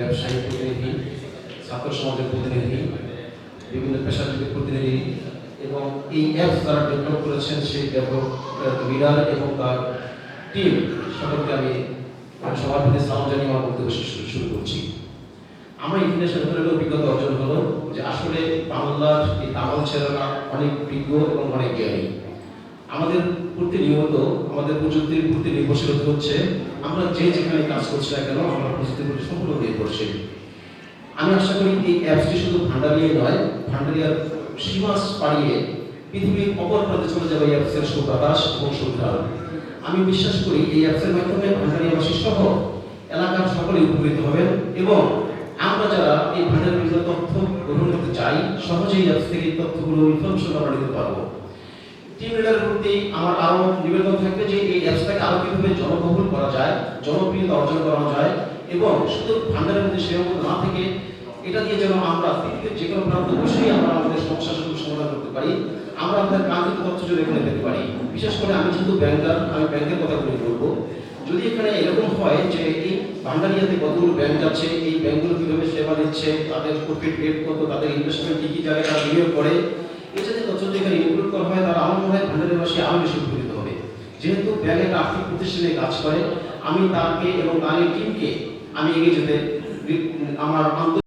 ব্যবসায়ী, প্রতিনিধি, ছাত্র সমাজের প্রতিনিধি, বিভিন্ন পেশাজীবীর প্রতিনিধি এবং এই অ্যাপস যারা ডেভেলপ করেছেন সেই ডেভেলপ লিডার এবং তার টিম সকলকে আমি সবার প্রতি জানিয়ে আমার বক্তব্য শুরু করছি। আমার ইতিহাসের ভেতরে অভিজ্ঞতা অর্জন হলো যে আসলে বাংলার এই তামাল ছেলেরা অনেক বিজ্ঞ এবং অনেক জ্ঞানী। আমাদের প্রতিনিয়ত আমাদের প্রযুক্তির প্রতি নির্ভরশীল হচ্ছে। আমরা যে যেখানে কাজ করছি না কেন, আমরা প্রযুক্তির প্রতি সম্পূর্ণ নির্ভরশীল। আমি আশা করি এই অ্যাপসটি শুধু ভান্ডারিয়াই নয়, ভান্ডারিয়ার সীমা পাড়িয়ে পৃথিবীর অপর প্রান্তে চলে যাবে এই অ্যাপসের সুপ্রকাশ এবং সুধার আমি বিশ্বাস করি এই অ্যাপসের মাধ্যমে ভান্ডারিয়াবাসী সহ এলাকার সকলে উপকৃত হবেন এবং আমরা যারা এই ভান্ডারের তথ্য গ্রহণ করতে চাই, সহজেই অ্যাপস থেকে তথ্যগুলো ইনফরমেশন আমরা নিতে পারব। টিম লিডারের প্রতি আমার আরও নিবেদন থাকবে যে এই অ্যাপসটাকে আরও কীভাবে জনবহুল করা যায়, জনপ্রিয়তা অর্জন করা যায় এবং শুধু ভান্ডারের মধ্যে সীমাবদ্ধ না থেকে এটা দিয়ে যেন আমরা পৃথিবীর যে কোনো প্রান্ত বসেই আমরা আমাদের সমস্যা সমাধান করতে পারি, আমরা আমাদের কাঙ্ক্ষিত তথ্য যদি এখানে পেতে পারি। বিশেষ করে আমি যেহেতু ব্যাংকার, আমি ব্যাংকের কথা বলে বলব। যদি এখানে এরকম হয় যে এই ভান্ডারিয়াতে কতগুলো ব্যাংক আছে এই ব্যাংকগুলো কীভাবে সেবা দিচ্ছে, তাদের প্রফিট রেট কত, তাদের ইনভেস্টমেন্ট কি কি জায়গায় তারা বিনিয়োগ করে এই জাতীয় তথ্য যদি এখানে ইনক্লুড করা হয় তাহলে আমার মনে হয় ভান্ডারের বাসী আরও বেশি উপকৃত হবে। যেহেতু ব্যাগে আর্থিক প্রতিষ্ঠানে কাজ করে, আমি তাকে এবং তার টিমকে আমি এগিয়ে যেতে, আমার আন্তরিক